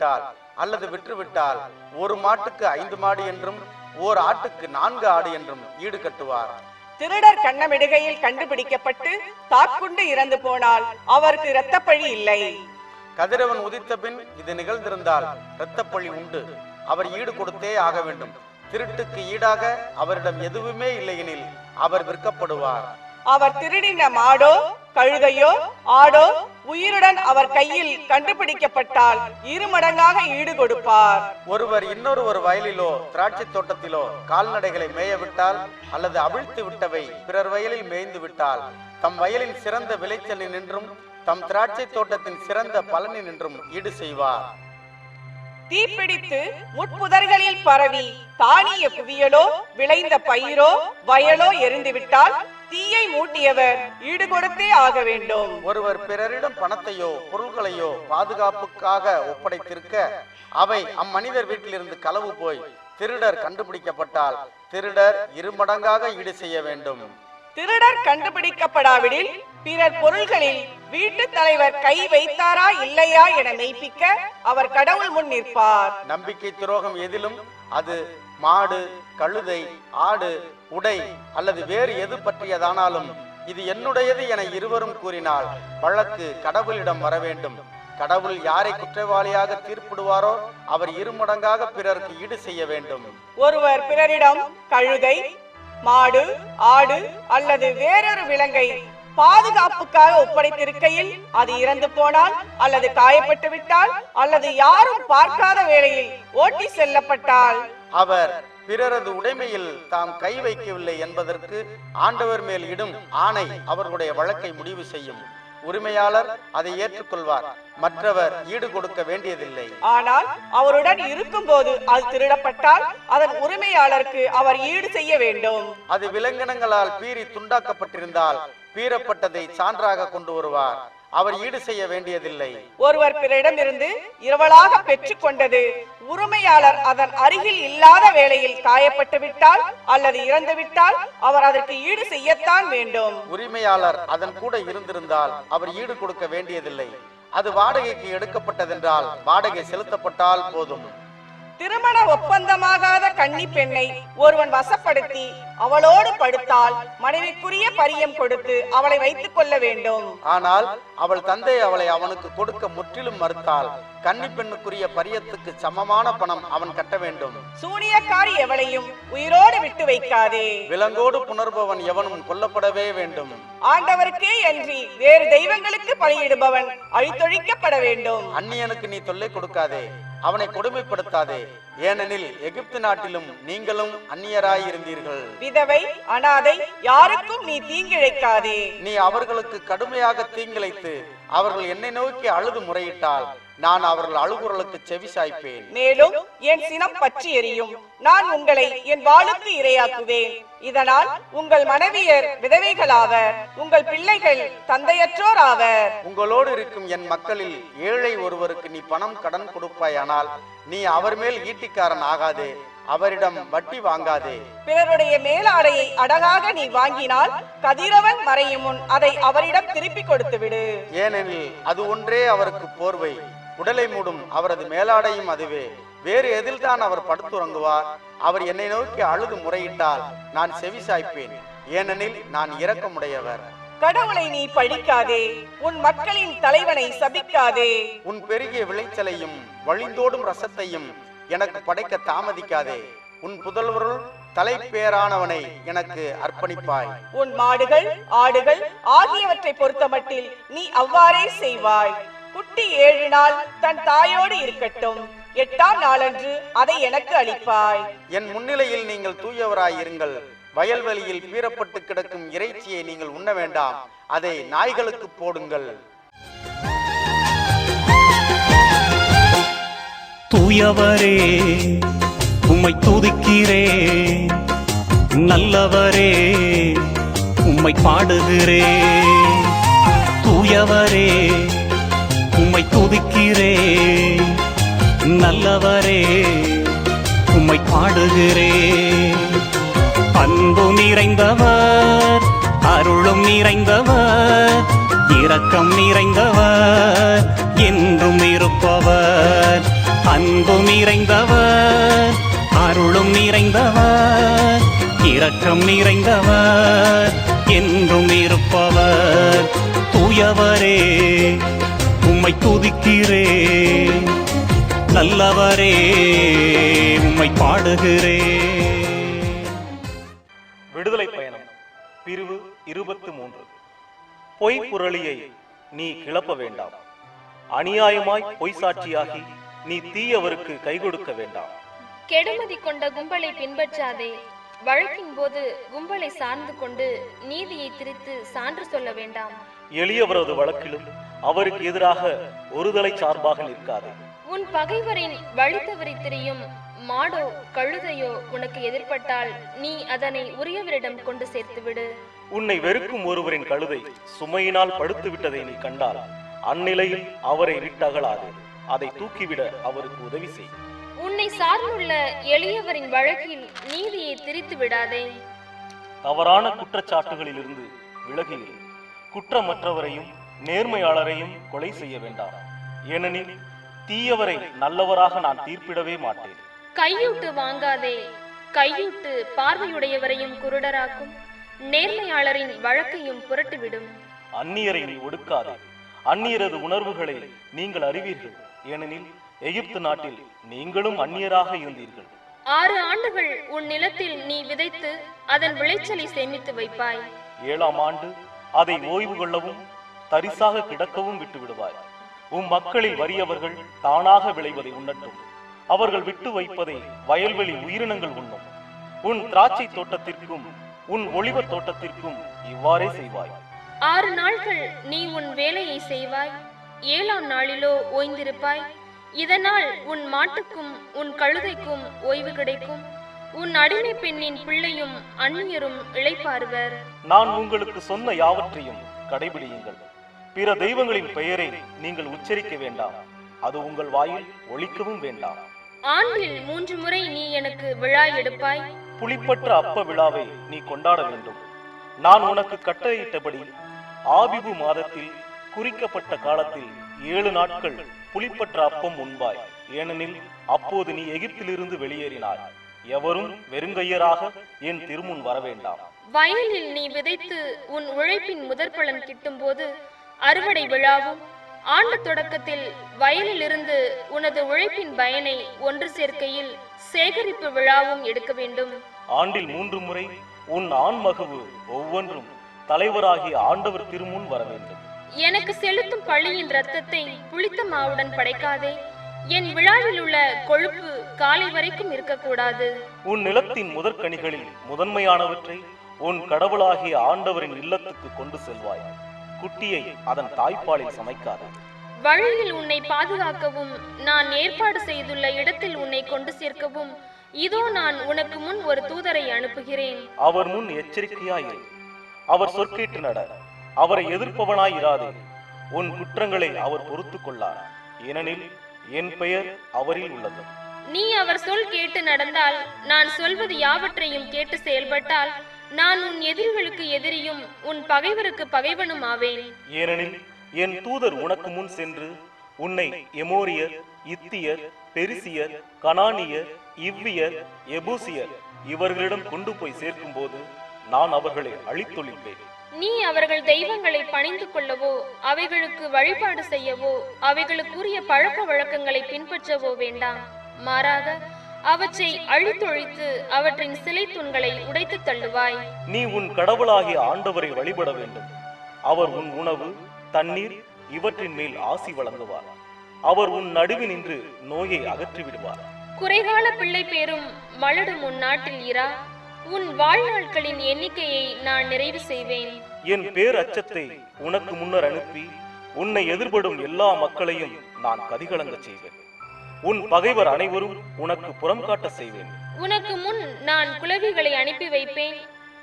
வெட்டிவிட்டால் அல்லது விற்றுவிட்டால் ஒரு மாட்டுக்கு ஐந்து மாடு என்றும் ஓர் ஆட்டுக்கு நான்கு ஆடு என்றும் ஈடு கட்டுவார். திருடர் கண்ணமிடுகையில் கண்டுபிடிக்கப்பட்டு தாக்குண்டு இறந்து போனால் அவருக்கு இரத்தப்பழி இல்லை. கதிரவன் உதித்த பின் இது நிகழ்ந்திருந்தால் இரத்தப்பழி உண்டு. அவர் ஈடு கொடுத்தே ஆக வேண்டும். திருட்டுக்கு ஈடாக அவரிடம் எதுவுமே இல்லையெனில் அவர் விற்கப்படுவார். அவர் திருடின மாடோ கழுதையோ ஆடோ உயிருடன் அவர் கையில் கண்டுபிடிக்கப்பட்டால் இரு மடங்காக ஈடு கொடுப்பார் ஒருவர் இன்னொரு ஒரு வயலிலோ திராட்சை தோட்டத்திலோ கால்நடைகளை மேய விட்டால் அல்லது அவிழ்த்து விட்டவை பிறர் வயலில் மேய்ந்து விட்டால் தம் வயலின் சிறந்த விளைச்சலில் நின்றும் தம் திராட்சை தோட்டத்தின் சிறந்த பலனின் நின்றும் ஈடு செய்வார். தீப்பிடித்து முட்புதர்களில் பரவி தானிய குவியலோ விளைந்த பயிரோ வயலோ எரிந்துவிட்டால் தீயை மூட்டியவர் ஈடு கொடுத்தே ஆக வேண்டும். ஒருவர் பிறரிடம் பணத்தையோ பொருள்களையோ பாதுகாப்புக்காக ஒப்படைத்திருக்க அவை அம்மனிதர் வீட்டிலிருந்து களவு போய் திருடர் கண்டுபிடிக்கப்பட்டால் திருடர் இருமடங்காக ஈடு செய்ய வேண்டும். திருடர் கண்டுபிடிக்கப்படாவிடில் பிறர் பொருள்களில் வீட்டு தலைவர் கை வைத்தாரா இல்லையா என மெய்ப்பிக்க அவர் கடவுள் முன் நிற்பார். நம்பிக்கை துரோகம் எதிலும் அது மாடு கழுதை ஆடு உடை அல்லது வேறு எது பற்றியதானாலும் இது என்னுடையது என இருவரும் கூறினால் வழக்கு கடவுளிடம் வர வேண்டும். கடவுள் யாரை குற்றவாளியாக தீர்ப்பிடுவாரோ அவர் இருமடங்காக பிறருக்கு ஈடு செய்ய வேண்டும். ஒருவர் பிறரிடம் கழுதை மாடு ஆடு அல்லது வேறொரு விலங்கை பாதுகாப்புக்காக ஒப்படைத்திருக்கையில் அது இறந்து போனால் அல்லது காயப்பட்டு விட்டால் அல்லது யாரும் பார்க்காத வேளையில் ஓட்டி செல்லப்பட்டால். அவர் பிறரது உடைமையில் தாம் கை வைக்கவில்லை என்பதற்கு ஆண்டவர் மேல் இடும் ஆணை அவர்களுடைய வழக்கை முடிவு செய்யும். உரிமையாளர் அதை ஏற்றுக்கொள்வார். மற்றவர் ஈடு கொடுக்க வேண்டியதில்லை. ஆனால் அவருடன் இருக்கும்போது அது திருடப்பட்டால் அதன் உரிமையாளருக்கு அவர் ஈடு செய்ய வேண்டும். அது விலங்கினங்களால் பீறி துண்டாக்கப்பட்டிருந்தால் பீறப்பட்டதை சான்றாக கொண்டு வருவார். அவர் ஈடு செய்ய வேண்டியதில்லை. ஒருவர் பிறரிடமிருந்து இரவலாக பெற்றுக் கொண்டது உரிமையாளர் அதன் அருகில் இல்லாத வேளையில் காயப்பட்டு விட்டால் அல்லது இறந்து விட்டால் அவர் அதற்கு ஈடு செய்யத்தான் வேண்டும். உரிமையாளர் அதன் கூட இருந்திருந்தால் அவர் ஈடு கொடுக்க வேண்டியதில்லை. அது வாடகைக்கு எடுக்கப்பட்டதென்றால் வாடகை செலுத்தப்பட்டால் போதும். திருமண ஒப்பந்தமாகாத கன்னி பெண்ணை ஒருவன் வசப்படுத்தி அவளோடு படுத்தால் மனைவிக்குரிய பரியம் கொடுத்து அவளை வைத்துக் கொள்ள வேண்டும். ஆனால் அவள் தந்தை அவளை அவனுக்கு கொடுக்க முற்றிலும் மறுத்தால் கன்னி பெண்ணுக்குரிய பரியத்துக்கு சமமான பணம் அவன் கட்ட வேண்டும். சூனியக்காரி எவளையும் உயிரோடு விட்டு வைக்காதே. விலங்கோடு புணர்பவன் எவனும் கொல்லப்படவே வேண்டும். ஆண்டவருக்கே அன்றி வேறு தெய்வங்களுக்கு பலியிடுபவன் அழித்தொழிக்கப்பட வேண்டும். அந்நியனுக்கு நீ தொல்லை கொடுக்காதே. அவனை கொடுமைப்படுத்தாதே. ஏனெனில் எகிப்து நாட்டிலும் நீங்களும் அந்நியராய் இருந்தீர்கள் விதவை அனாதை யாருக்கும் நீ தீங்கிழைக்காதே. நீ அவர்களுக்கு கடுமையாக தீங்கிழைத்து அவர்கள் என்னை நோக்கி அழுது முறையிட்டால் நான் அவர்கள் அழுகுரலுக்கு செவி சாய்ப்பேன் மேலும் என் சினம் பற்றி எரியும். நான் உங்களை என் வாளுக்கு இரையாக்குவேன். இதனால் உங்கள் மனைவியர் விதவைகளாவர் உங்கள் பிள்ளைகள் தந்தையற்றோர் ஆவர் உங்களோடு இருக்கும் என் மக்களில் ஏழை ஒருவருக்கு நீ பணம் கடன் கொடுப்பாயானால் நீ அவர் மேல் ஈட்டிக்காரன் ஆகாதே அவரிடம் வட்டி வாங்காதே. பிறருடைய மேலாடையை அடகாக நீ வாங்கினால் கதிரவன் மறையும் முன் அதை அவரிடம் திருப்பி கொடுத்து விடு ஏனெனில் அது ஒன்றே அவருக்கு போர்வை. உடலை மூடும் அவரது மேலாடையும் அதுவே. வேறு எதில்தான் அவர் படுத்துறங்குவார். அவர் என்னை நோக்கி அழுது முறையிட்டால் நான் செவி சாய்ப்பேன் ஏனெனில் நான் இரக்கமுடையவர். கடவுளை நீ பழிக்காதே. உன் மக்களின் தலைவனை சபிக்காதே. உன் பெருகிய விளைச்சலையும் வழிந்தோடும் ரசத்தையும் எனக்கு படைக்க தாமதிக்காதே. உன் புதல்வருள் தலைப்பேரானவனை எனக்கு அர்ப்பணிப்பாய். உன் மாடுகள் ஆடுகள் ஆகியவற்றை பொறுத்தமட்டில் நீ அவ்வாறே செய்வாய். குட்டி ஏழு நாள் தன் தாயோடு இருக்கட்டும். எட்டாம் நாளன்று அதை எனக்கு அளிப்பாய். என் முன்னிலையில் நீங்கள் தூயவராய் இருங்கள் வயல்வெளியில் பீறப்பட்டு கிடக்கும் இறைச்சியை நீங்கள் உண்ண வேண்டாம். அதை நாய்களுக்கு போடுங்கள். தூயவரே உம்மை துதிக்கிறேன் நல்லவரே உம்மை பாடுகிறேன் தூயவரே துதிக்கிறேன் நல்லவரே உம்மை பாடுகிறேன் அன்பு நிறைந்தவர் அருளும் நிறைந்தவர் இரக்கம் நிறைந்தவர் என்றும் இருப்பவர். அன்பும் நிறைந்தவர் அருளும் நிறைந்தவர் இரக்கம் நிறைந்தவர் என்றும் இருப்பவர். தூயவரே உம்மை துதிக்கிறேன். நல்லவரே உம்மை பாடுகிறேன். விடுதலை பயணம் பிரிவு இருபத்து மூன்று பொய் புரளியை நீ கிளப்ப வேண்டாம். அநியாயமாய் பொய் சாட்சியாகி நீ தீயவருக்கு கை கொடுக்க வேண்டாம். கெடுமதி கொண்ட கும்பலை பின்பற்றாதே. வழக்கின் போது கும்பலை சார்ந்து கொண்டு நீதியை திரித்து சான்று சொல்ல வேண்டாம். எளியவரது வழக்கிலும் அவருக்கு எதிராக ஒருதலை சார்பாக நிற்காதே. உன் பகைவரின் வழி தவறி திரியும் மாடோ கழுதையோ உனக்கு எதிர்ப்பட்டால் நீ அதனை உரியவரிடம் கொண்டு சேர்த்து விடு. உன்னை வெறுக்கும் ஒருவரின் கழுதை சுமையினால் படுத்து விட்டதை நீ கண்டால் அந்நிலையில் அவரை விட்டகலாதே. அதை தூக்கிவிட அவருக்கு உதவி செய். உன்னை சார்ந்துள்ள எளியவரின் வழக்கில் நீதியை திரித்து விடாதே. தவறான குற்றச்சாட்டுகளிலிருந்து விலகியிரு குற்றமற்றவரையும் நேர்மையாளரையும் கொலை செய்ய வேண்டாம். ஏனெனில் தீயவரை நல்லவராக நான் தீர்ப்பிடவே மாட்டேன். கையூட்டு வாங்காதே. கையூட்டு பார்வையுடையவரையும் குருடராக்கும். நேர்மையாளரின் வழக்கையும் புரட்டிவிடும். அந்நியரை ஒடுக்காதே. அந்நியரது உணர்வுகளை நீங்கள் அறிவீர்கள். ஏனெனில் எகிப்து நாட்டில் நீங்களும் அந்நியராக இருந்தீர்கள். ஆறு ஆண்டுகள் உன் நிலத்தில் நீ விதைத்து அதன் விளைச்சலை சேமித்து வைப்பாய். ஏழாம் ஆண்டு அதை ஓய்வு கொள்ளவும் தரிசாக கிடக்கவும் விட்டு விடுவாய் உம் மக்களில் வறியவர்கள் தானாக விளைவதை உண்ணட்டும். அவர்கள் விட்டு வைப்பதை வயல்வெளி உயிரினங்கள் உண்ணும். உன் திராட்சை தோட்டத்திற்கும் உன் ஒளிவத் தோட்டத்திற்கும் இவ்வாறே செய்வாய். ஆறு நாட்கள் நீ உன் வேலையை செய்வாய். ஏழாம் நாளிலோ ஓய்ந்திருப்பாய். இதனால் உன் மாட்டுக்கும் உன் கழுதைக்கும் ஓய்வு கிடைக்கும். உன் அடிமை பெண்ணின் பிள்ளையும் அந்நியரும் இளைப்பாறுவர். நான் உங்களுக்கு சொன்ன யாவற்றையும் கடைபிடியுங்கள். பிற தெய்வங்களின் பெயரை நீங்கள் உச்சரிக்க வேண்டாம். அது உங்கள் வாயில் ஒலிக்கவும் வேண்டாம். ஆண்டில் மூன்று முறை நீ எனக்கு விழா எடுப்பாய். புளிப்பற்ற அப்ப விழாவை நீ கொண்டாட வேண்டும். நான் உனக்கு கட்டளையிட்டபடி ஆபிபு மாதத்தில் குறிக்கப்பட்ட காலத்தில் ஏழு நாட்கள் புளிப்பற்ற அப்பம் உண்பாய். ஏனெனில் அப்போது நீ எகிப்திலிருந்து வெளியேறினாய். எவரும் வெறுங்கையராக என் திருமுன் வர வேண்டாம் வயலில் நீ விதைத்து உன் உழைப்பின் முதற் பலன் கிட்டும்போது அறுவடை விழாவும் ஆண்டு தொடக்கத்தில் வயலில் இருந்து உனது உழைப்பின் பயனை ஒன்று சேர்க்கையில் சேகரிப்பு விழாவும் எடுக்க வேண்டும். ஆண்டில் மூன்று முறை உன் ஆண் மகவு ஒவ்வொன்றும் தலைவராகிய ஆண்டவர் திருமுன் வர வேண்டும். எனக்கு செலுத்தும் பழியின் ரத்தத்தை புளித்த மாவுடன் படைக்காதே. என் விழாவில் உள்ள கொழுப்பு காலை வரைக்கும் இருக்கக்கூடாது. உன் நிலத்தின் முதற்கனிகளில் முதன்மையானவற்றை உன் கடவுளாகிய ஆண்டவரின் இல்லத்துக்கு கொண்டு செல்வாய். குட்டியை அதன் தாய்ப்பாலில் சமைக்காதே. வழியில் உன்னை பாதுகாக்கவும் நான் ஏற்பாடு செய்துள்ள இடத்தில் உன்னை கொண்டு சேர்க்கவும் இதோ நான் உனக்கு முன் ஒரு தூதரை அனுப்புகிறேன். அவர் முன் எச்சரிக்கையாயிரு. அவர் சொற்கேட்டு நட அவரை எதிர்ப்பவனாய் இராதே. உன் குற்றங்களை அவர் பொறுத்துக் கொள்ளார் ஏனெனில் என் பெயர் அவரில் உள்ளது. நீ அவர் சொல் கேட்டு நடந்தால் நான் சொல்வது யாவற்றையும் கேட்டு செயல்பட்டால் நான் உன் எதிரிகளுக்கு எதிரியும் உன் பகைவருக்கு பகைவனும் ஆவேன். ஏனெனில் என் தூதர் உனக்கு முன் சென்று உன்னை எமோரியர் இத்தியர் பெரிசியர் கனானியர் இவ்வியர் எபூசியர் இவர்களிடம் கொண்டு போய் சேர்க்கும்போது நான் அவர்களை அழித்தொழிப்பேன் நீ அவர்கள் தெய்வங்களை பணிந்து கொள்ளவோ அவைகளுக்கு வழிபாடு செய்யவோ அவைகளுக்குரிய பழக்க வழக்கங்களை பின்பற்றவோ வேண்டாம். மாறாக அவற்றை அழித்தொழித்து அவற்றின் சிலை தூண்களை உடைத்து தள்ளுவாய். நீ உன் கடவுளாகிய ஆண்டவரை வழிபட வேண்டும். அவர் உன் உணவு தண்ணீர் இவற்றின் மேல் ஆசி வழங்குவார். அவர் உன் நடுவினின்று நோயை அகற்றி விடுவார் குறைகால பிள்ளை பேரும் மலடும் உன் நாட்டில் இரா. உன் வாழ்நாட்களின் எண்ணிக்கையை நான் நிறைவு செய்வேன். என் பேர் அச்சத்தை உனக்கு முன்னர் அனுப்பி உன்னை எதிர்படும் எல்லா மக்களையும் நான் கதிகலங்கச் செய்வேன். உன் பகைவர் அனைவரும் உனக்கு புறம் காட்ட செய்வேன். உனக்கு முன் நான் குலவிகளை அனுப்பி வைப்பேன்.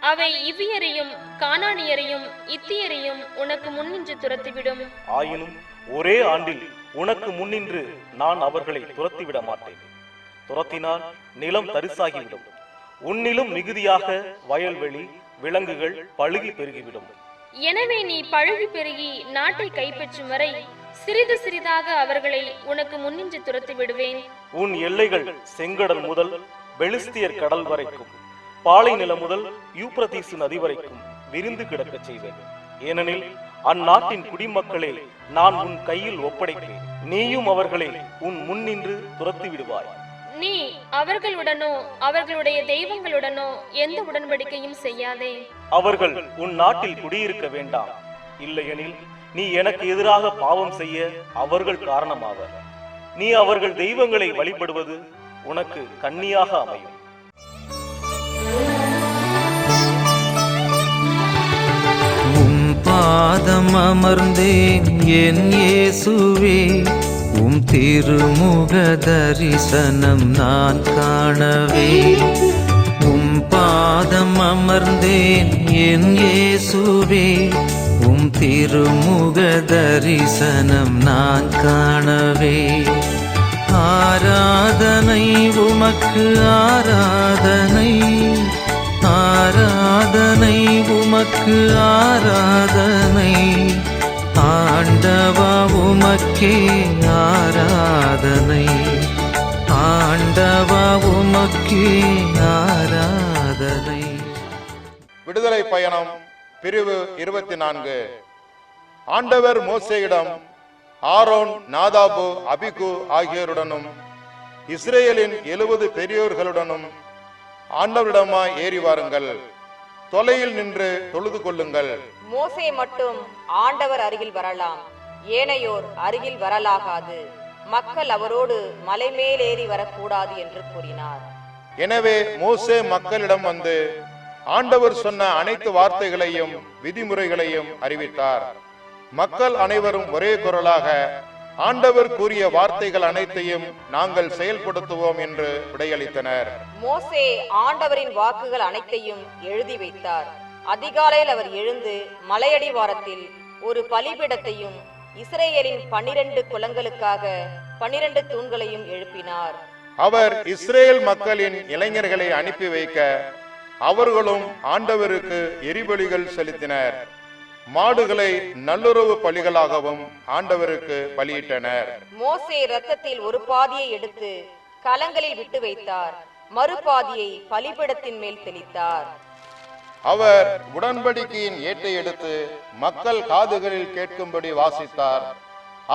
அவை இவ்வியரையும் கானானியரையும் இத்தியரையும் உனக்கு முன்னின்று துரத்திவிடும். ஆயினும் ஒரே ஆண்டில் உனக்கு முன்னின்று நான் அவர்களை துரத்திவிட மாட்டேன். துரத்தினால் நிலம் தரிசாகிவிடும். உன்னிலும் மிகுதியாக வயல்வெளி விலங்குகள் பழுகி பெருகிவிடும். எனவே நீ பழுகி பெருகி நாட்டை கைப்பற்றும் வரை சிறிது சிறிதாக அவர்களை உனக்கு முன்னின்று துரத்தி விடுவேன். உன் எல்லைகள் செங்கடல் முதல் பெலிஸ்தியர் கடல் வரைக்கும் பாலை நிலம் முதல் யூப்ரதீசு நதி வரைக்கும் விரிந்து கிடக்கச் செய்வேன் ஏனெனில் அந்நாட்டின் குடிமக்களே நான் உன் கையில் ஒப்படைப்பேன். நீயும் அவர்களை உன் முன்னின்று துரத்தி விடுவாய். நீ அவர்களுடனோ அவர்களுடைய தெய்வங்களுடனோ எந்த உடன்படிக்கையும் செய்யாதே. அவர்கள் உன் நாட்டில் குடியிருக்க வேண்டாம். இல்லையெனில் நீ எனக்கு எதிராக பாவம் செய்ய அவர்கள் காரணமாவர் நீ அவர்கள் தெய்வங்களை வழிபடுவது உனக்கு கண்ணியாக அமையும். உம் பாதம் அமர்ந்தேன் என் இயேசுவே உம் திருமுக தரிசனம் நான் காணவே. உம் பாதம் அமர்ந்தேன் என் இயேசுவே உம் திருமுக தரிசனம் நான் காணவே. ஆராதனை உமக்கு ஆராதனை. ஆராதனை உமக்கு ஆராதனை. ஆண்டவா உமக்கே ஆராதனை. ஆண்டவா உமக்கே ஆராதனை. விடுதலை பயணம். பிரிவு இருபத்தி நான்கு ஆண்டவர் மோசேயிடம் ஆரோன் நாதாபு அபிகு ஆகியோருடனும் இஸ்ரேலின் எழுபது பெரியோர்களுடனும் ஆண்டவரிடமாய் ஏறி வாருங்கள். தொலையில் நின்று தொழுது கொள்ளுங்கள். மோசே மட்டும் ஆண்டவர் அருகில் வரலாம். ஏனையோர் அருகில் வரலாகாது. மக்கள் அவரோடு மலை மேலேறி வரக்கூடாது என்று கூறினார். எனவே மோசே மக்களிடம் வந்து ஆண்டவர் சொன்ன அனைத்து வார்த்தைகளையும் விதிமுறைகளையும் அறிவித்தார். மக்கள் அனைவரும் ஒரே குரலாக ஆண்டவர் கூறிய வார்த்தைகள் அனைத்தையும் நாங்கள் செயல்படுத்துவோம் என்று விடையளித்தனர். மோசே ஆண்டவரின் வாக்குகள் அனைத்தையும் எழுதி வைத்தார். அதிகாலையில் அவர் எழுந்து மலையடிவாரத்தில் ஒரு பலிபீடத்தையும் இஸ்ரேலின் பன்னிரண்டு குலங்களுக்காக பன்னிரண்டு தூண்களையும் எழுப்பினார். அவர் இஸ்ரேல் மக்களின் இளைஞர்களை அனுப்பி வைக்க அவர்களும் ஆண்டவருக்கு எரிபலிகள் செலுத்தினர். மாடுகளை நல்லுறவு பலிகளாகவும் ஆண்டவருக்கு பலியிட்டனர். மோசே இரத்தத்தில் ஒரு பாதியை எடுத்து கலங்களில் விட்டு வைத்தார். மறுபாதியை பலிபீடத்தின் மேல் தெளித்தார். அவர் உடன்படிக்கையின் ஏட்டை எடுத்து மக்கள் காதுகளில் கேட்கும்படி வாசித்தார்.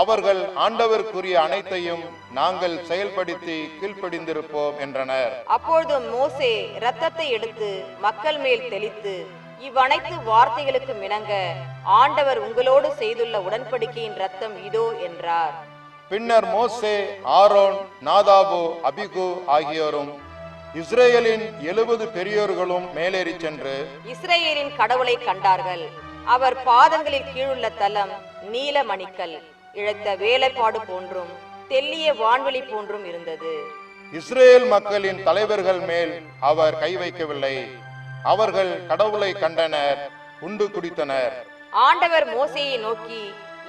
அவர்கள் ஆண்டவர் கூறிய அனைத்தையும் நாங்கள் செயல்படுத்தி கீழ்ப்படிந்திருப்போம் என்றனர். அப்பொழுது மோசே இரத்தத்தை எடுத்து மக்கள் மேல் தெளித்து இவ்வனைத்து வார்த்தைகளுக்கு இணங்க ஆண்டவர் உங்களோடு செய்துள்ள உடன்படிக்கையின் ரத்தம் இதோ என்றார். பின்னர் மோசே ஆரோன் நாதாபு அபிகு ஆகியோரும் இஸ்ரேலின் எழுபது பெரியோர்களும் மேலேறி சென்று இஸ்ரேலின் கடவுளை கண்டார்கள். அவர் பாதங்களில் கீழுள்ள தலம் நீலமணிக்கல். இழைத்த வேலைப்பாடு போன்றும் தெல்லிய வான்வெளி போன்றும் இருந்தது. இஸ்ரேல் மக்களின் தலைவர்கள் மேல் அவர் கை வைக்கவில்லை. அவர்கள் கடவுளை கண்டனர் உண்டு குடித்தனர். ஆண்டவர் மோசேயை நோக்கி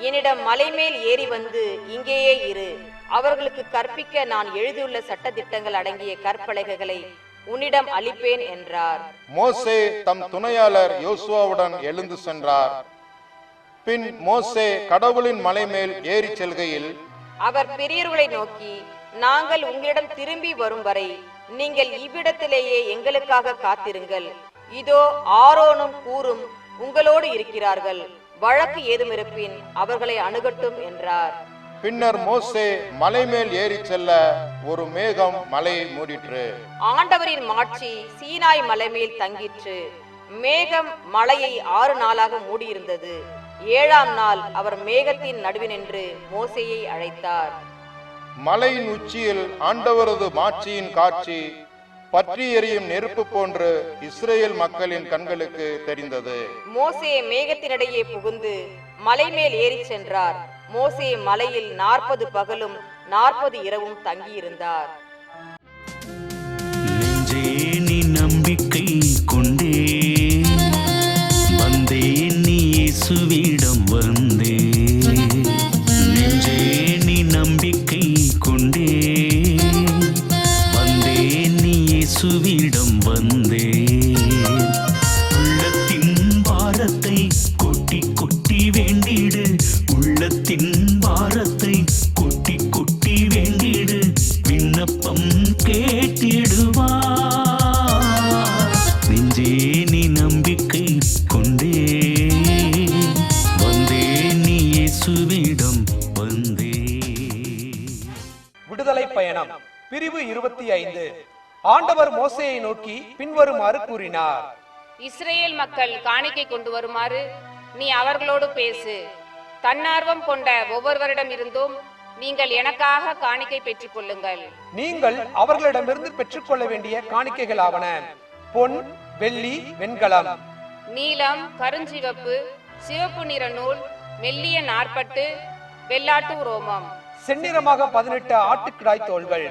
என்னிடம் மலை மேல் ஏறி வந்து இங்கேயே இரு. அவர்களுக்கு கற்பிக்க நான் எழுதியுள்ள சட்டதிட்டங்கள் அடங்கிய கற்பலகைகளை உன்னிடம் அளிப்பேன் என்றார். மோசே தம் துணையாளர் யோசுவாவுடன் எழுந்து சென்றார். பின் மோசே கடவுளின் மலை மேல் ஏறி செல்கையில் அவர் பெரியவர்களை நோக்கி நாங்கள் உங்களிடம் திரும்பி வரும் வரை நீங்கள் இவ்விடத்திலேயே எங்களுக்காக காத்திருங்கள். இதோ ஆரோனும் கூறும் உங்களோடு இருக்கிறார்கள். வழக்கு ஏதும் இருப்பின் அவர்களை அணுகட்டும் என்றார். பின்னர் மோசே மலை மேல் ஏறி செல்ல ஒரு மேகம் மலையை மூடிற்று. ஆண்டவரின் மாட்சி சீனாய் மலை மேல் தங்கிற்று. மேகம் மலையை ஆறு நாளாக மூடியிருந்தது. ஏழாம் நாள் அவர் மேகத்தின் நடுவினின்று மோசேயை அழைத்தார். மலையின் உச்சியில் ஆண்டவரது மாட்சியின் காட்சி பற்றி எரியும் நெருப்பு போன்று இஸ்ரேல் மக்களின் கண்களுக்கு தெரிந்தது. மோசே மேகத்தினிடையே புகுந்து மலை மேல் ஏறிச் சென்றார். மோசே மலையில் நாற்பது பகலும் நாற்பது இரவும் தங்கியிருந்தார். பயணம் பிரிவு இருபத்தி ஐந்து. ஆண்டவர் மோசேயை நோக்கி பின்வருமாறு கூறினார். இஸ்ரேல் மக்கள் காணிக்கை கொண்டு வருமாறு நீ அவர்களோடு பேசு. தன்னார்வம் கொண்ட ஒவ்வொருவரிடம் இருந்தும் நீங்கள் எனக்காக காணிக்கை பெற்றுக் கொள்ளுங்கள். நீங்கள் அவர்களிடமிருந்து பெற்றுக்கொள்ள வேண்டிய காணிக்கைகளாவன. பொன் வெள்ளி வெண்கலம். நீலம் கருஞ்சிவப்பு சிவப்பு நிற நூல் மெல்லிய நாற்பட்டு வெள்ளாட்டு ரோமம். செந்நிறமாக பதினெட்டு ஆட்டுக்கிடாய் தோள்கள்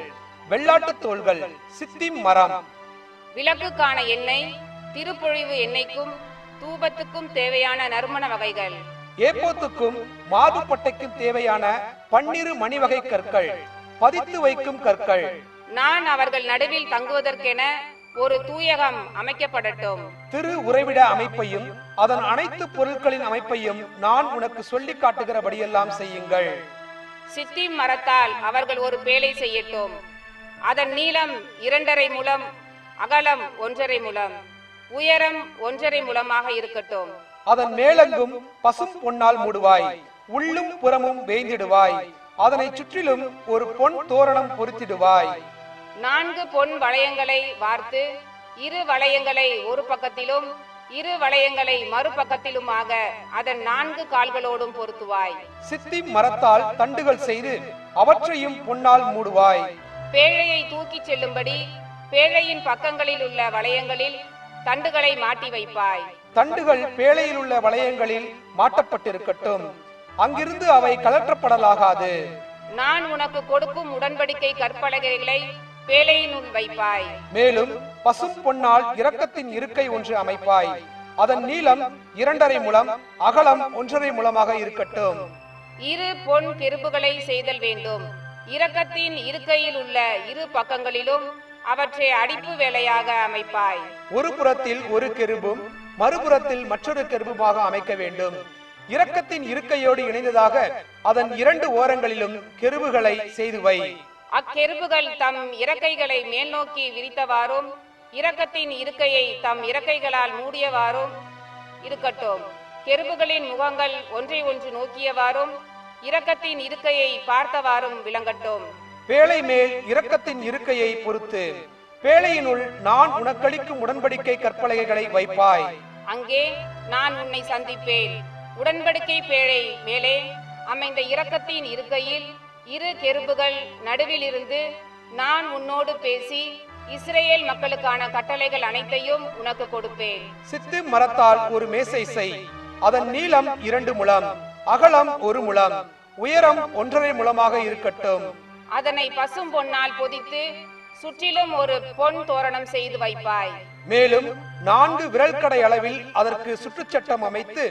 வெள்ளாட்டு தோள்கள் சித்திம் மரம். விளக்குக்கான எண்ணெய் திருப்பொழிவு எண்ணெய்க்கும் தூபத்துக்கும் தேவையான நறுமண வகைகள். ஏப்போத்துக்கும் மாதுப்பட்டைக்கும் தேவையான பன்னிரு மணிவகை கற்கள் பதித்து வைக்கும் கற்கள். நான் அவர்கள் நடுவில் தங்குவதற்கென ஒரு தூயகம் அமைக்கப்படட்டும். திரு உறைவிட அமைப்பையும் அதன் அனைத்து பொருட்களின் அமைப்பையும் நான் உனக்கு சொல்லி காட்டுகிறபடியெல்லாம் செய்யுங்கள். சித்தி மரத்தால் அவர்கள் ஒரு பேழை செய்யட்டும். அதன் நீளம் இரண்டரை முலம் அகலம் ஒன்றரை முலம் உயரம் ஒன்றரை முலமாக இருக்கட்டும். அதன் மேலெங்கும் பசும் பொன்னால் மூடுவாய் உள்ளும் புறமும் வேய்ந்திடுவாய் அதனை சுற்றிலும் ஒரு பொன் தோரணம் பொருத்திடுவாய். நான்கு பொன் வளையங்களை வார்த்து இரு வளையங்களை ஒரு பக்கத்திலும் இரு வளையங்களை மறுபக்கத்திலுமாக அதன் நான்கு கால்களோடும் பொருத்துவாய். சித்தி மரத்தால் தண்டுகள் செய்து அவற்றையும் பொன்னால் மூடுவாய். பேழையை தூக்கிச் செல்லும்படி பேழையின் பக்கங்களில் உள்ள வளையங்களில் தண்டுகளை மாட்டி வைப்பாய். தண்டுகள் பேழையில் உள்ள வளையங்களில் மாட்டப்பட்டிருக்கட்டும். அங்கிருந்து அவை கலற்றப்படலாகாது நான் உனக்கு கொடுக்கும் உடன்படிக்கை கற்பலகைகளை பேழையினுள் வைப்பாய். மேலும் பசும் பொன்னால் இரக்கத்தின் இருக்கை ஒன்று அமைப்பாய். அதன் நீளம் இரண்டரை முழம் அகலம் ஒன்றரை முழமாக இருக்கட்டும். இரு பொன் கெருபுகளை செய்தல் வேண்டும். இரக்கத்தின் இருக்கையில் உள்ள இரு பக்கங்களிலும் அவற்றை அடிப்பு வேலையாக அமைப்பாய். ஒரு புறத்தில் ஒரு கெருபும் மறுபுறத்தில் மற்றொரு கெருபுமாக அமைக்க வேண்டும். இரக்கத்தின் இருக்கையோடு இணைந்ததாக அதன் இரண்டு ஓரங்களிலும் கெருபுகளை செய்து வை. அக்கெருபுகள் தம் இறக்கைகளை மேல் நோக்கி விரித்தவாறும் இரக்கத்தின் இருக்கையை தம் இறக்கைகளால் மூடியவாறும் இருக்கட்டும். கெருபுகளின் முகங்கள் ஒன்றை ஒன்று நோக்கியவாறும் இரக்கத்தின் இருக்கையை பார்த்தவாறும் விளங்கட்டும். பேழை மேல் இரக்கத்தின் இருக்கையை பொறுத்து பேழையினுள் நான் உனக்களிக்கும் உடன்படிக்கை கற்பலகைகளை வைப்பாய். அங்கே நான் உன்னை சந்திப்பேன். உடன்படிக்கை பேழை மேலே அமைந்த இரக்கத்தின் இருக்கையில் இரு கெருபுகள் நடுவில் இருந்து நான் உன்னோடு பேசி இஸ்ரேல் மக்களுக்கான கட்டளைகள் அனைத்தையும் உனக்கு கொடுப்பேன். சித்து மரத்தால் ஒரு மேசை செய். அதன் நீளம் இரண்டு முழம். அகலம் ஒரு முழம். உயரம் ஒன்றரை முழமாக இருக்கட்டும். அதனை பசும் பொன்னால் பொதித்து சுற்றிலும் ஒரு பொன் தோரணம் செய்து வைப்பாய். மேலும் நான்கு விரல் கடை அளவில் அதற்கு சுற்றுச்சட்டம் அமைத்து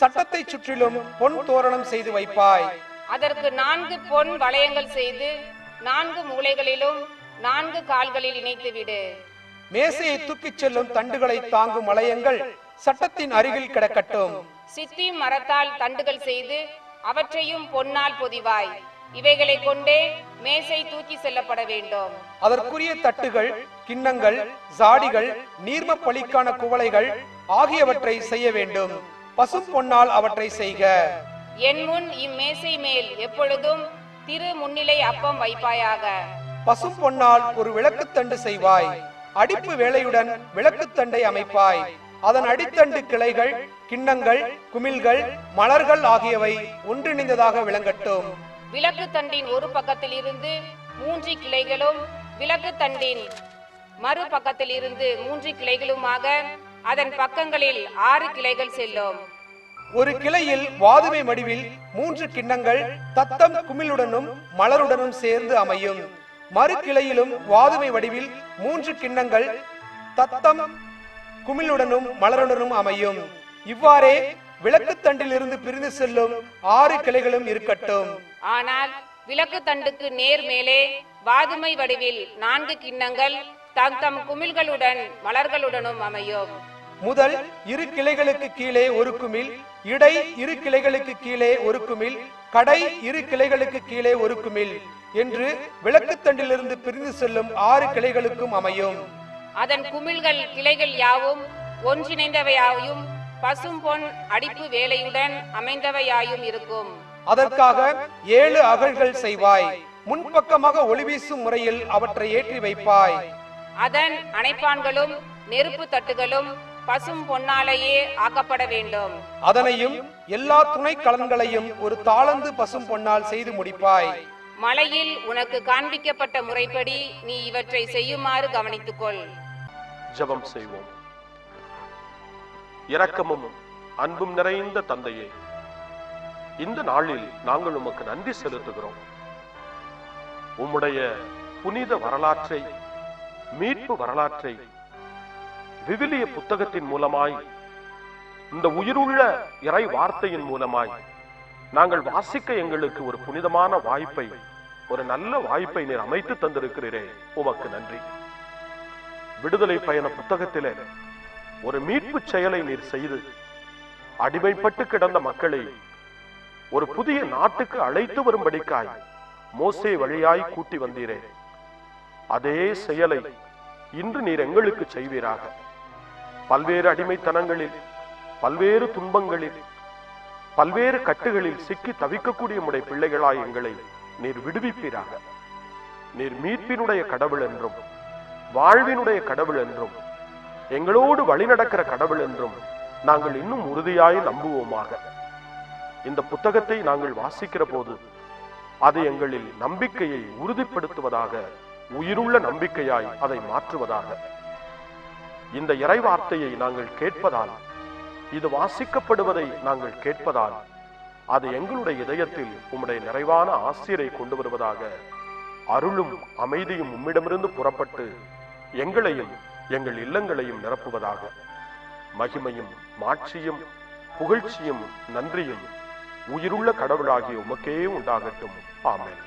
சட்டத்தை சுற்றிலும் பொன் தோரணம் செய்து வைப்பாய். அதற்கு நான்கு பொன் வளையங்கள் செய்து நான்கு மூலைகளிலும் நான்கு கால்களில் இணைத்து விடு. மேசையை தூக்கிச் செல்லும் தண்டுகளை தாங்கும் வளையங்கள் சட்டத்தின் அருகில் கிடக்கட்டும். சித்தி மரத்தால் தண்டுகள் செய்து அவற்றையும் பொன்னால் பொதிவாய். இவைகளை கொண்டே மேசை தூக்கி செல்லப்பட வேண்டும். அதற்குரிய தட்டுகள் கிண்ணங்கள் ஜாடிகள் நீர்ம பலிக்கான குவளைகள் ஆகியவற்றை செய்ய வேண்டும். பசும் பொன்னால் அவற்றை செய்க. என் முன் இம்மேசை மேல் எப்பொழுதும் திரு முன்னிலை அப்பம் வைப்பாயாக. பசும் பொன்னால் ஒரு விளக்குத்தண்டு செய்வாய். அடிப்பு வேலையுடன் விளக்குத்தண்டை அமைப்பாய். அதன் அடித்தண்டு கிளைகள் கிண்ணங்கள் குமிழ்கள் மலர்கள் ஆகியவை ஒன்றிணைந்ததாக விளங்கட்டும். விளக்கு தண்டின் ஒரு பக்கத்தில் இருந்து மூன்று கிளைகளும் விளக்கு தண்டின் மறு பக்கத்தில் இருந்து மூன்று கிளைகளுமாக அதன் பக்கங்களில் ஆறு கிளைகள் செல்லும். ஒரு கிளையில் வாதுமை மடிவில் மூன்று கிண்ணங்கள் தத்தம் குமிழுடனும் மலருடனும் சேர்ந்து அமையும். மறு கிளையிலும் வாதுமை வடிவில் மூன்று கிண்ணங்கள் தத்தம் குமிழுடனும் மலருடனும் அமையும். இவ்வாறே விளக்குத்தண்டில் இருந்து பிரிந்து செல்லும் ஆறு கிளைகளும் இருக்கட்டும். ஆனால் விளக்கு தண்டுக்கு நேர் மேலே வாதுமை வடிவில் நான்கு கிண்ணங்கள் தம் தம் குமிழ்களுடன் மலர்களுடனும் அமையும். முதல் இரு கிளைகளுக்கு கீழே ஒரு குமிழ் இடை இரு கிளைகளுக்கு கீழே ஒரு குமிழ் கடை இரு கிளைகளுக்கு கீழே ஒரு குமிழ் என்று விளக்குத்தண்டிலிருந்து பிரிந்து செல்லும் ஆறு கிளைகளுக்கும் அமையும். அதன் குமிழ்கள் கிளைகள் யாவும் ஒன்றிணைந்தவையாயும் பசும் பொன் அடிப்பு வேலையுடன் அமைந்தவையாயும் இருக்கும். அதற்காக ஏழு அகல்கள் செய்வாய். முன்பக்கமாக ஒளி வீசும் முறையில் அவற்றை ஏற்றி வைப்பாய். அதன் அணைப்பான்களும் நெருப்பு தட்டுகளும் பசும் பொன்னாலேயே ஆக்கப்பட வேண்டும். அதனையும் எல்லா துணை கலன்களையும் ஒரு தாளந்து பசும் பொன்னால் செய்து முடிப்பாய். மலையில் உனக்கு காண்பிக்கப்பட்ட முறைப்படி நீ இவற்றை செய்யுமாறு கவனித்துக்கொள். ஜெபம் செய்வோம். இரக்கமும் அன்பும் நிறைந்த தந்தையே இந்த நாளில் நாங்கள் உமக்கு நன்றி செலுத்துகிறோம். உம்முடைய புனித வரலாற்றை மீட்பு வரலாற்றை விவிலிய புத்தகத்தின் மூலமாய் இந்த உயிருள்ள இறை வார்த்தையின் மூலமாய் நாங்கள் வாசிக்க எங்களுக்கு ஒரு புனிதமான வாய்ப்பை ஒரு நல்ல வாய்ப்பை நீர் அமைத்து தந்திருக்கிறீரே. உமக்கு நன்றி. விடுதலை பயண புத்தகத்திலே ஒரு மீட்பு செயலை நீர் செய்து அடிமைப்பட்டு கிடந்த மக்களை ஒரு புதிய நாட்டுக்கு அழைத்து வரும்படிக்காய் மோசே வழியாய் கூட்டி வந்தீரே. அதே செயலை இன்று நீர் எங்களுக்கு செய்வீராக. பல்வேறு அடிமைத்தனங்களில் பல்வேறு துன்பங்களில் பல்வேறு கட்டுகளில் சிக்கி தவிக்கக்கூடிய உடைய பிள்ளைகளாய் எங்களை நீர் விடுவிப்பீராக. நீர் மீட்பினுடைய கடவுள் என்றும் வாழ்வினுடைய கடவுள் என்றும் எங்களோடு வழிநடக்கிற கடவுள் என்றும் நாங்கள் இன்னும் உறுதியாய் நம்புவோமாக. இந்த புத்தகத்தை நாங்கள் வாசிக்கிற போது அது எங்களில் நம்பிக்கையை உறுதிப்படுத்துவதாக உயிருள்ள நம்பிக்கையாய் அதை மாற்றுவதாக. இந்த இறை வார்த்தையை நாங்கள் கேட்பதால் இது வாசிக்கப்படுவதை நாங்கள் கேட்பதால் அது எங்களுடைய இதயத்தில் உம்முடைய நிறைவான ஆசிரியரை கொண்டு வருவதாக அருளும் அமைதியும் உம்மிடமிருந்து புறப்பட்டு எங்களையும் எங்கள் இல்லங்களையும் நிரப்புவதாக. மகிமையும் மாட்சியும் புகழ்ச்சியும் நன்றியும் உயிருள்ள கடவுளாகிய உமக்கே உண்டாகட்டும். ஆமேன்.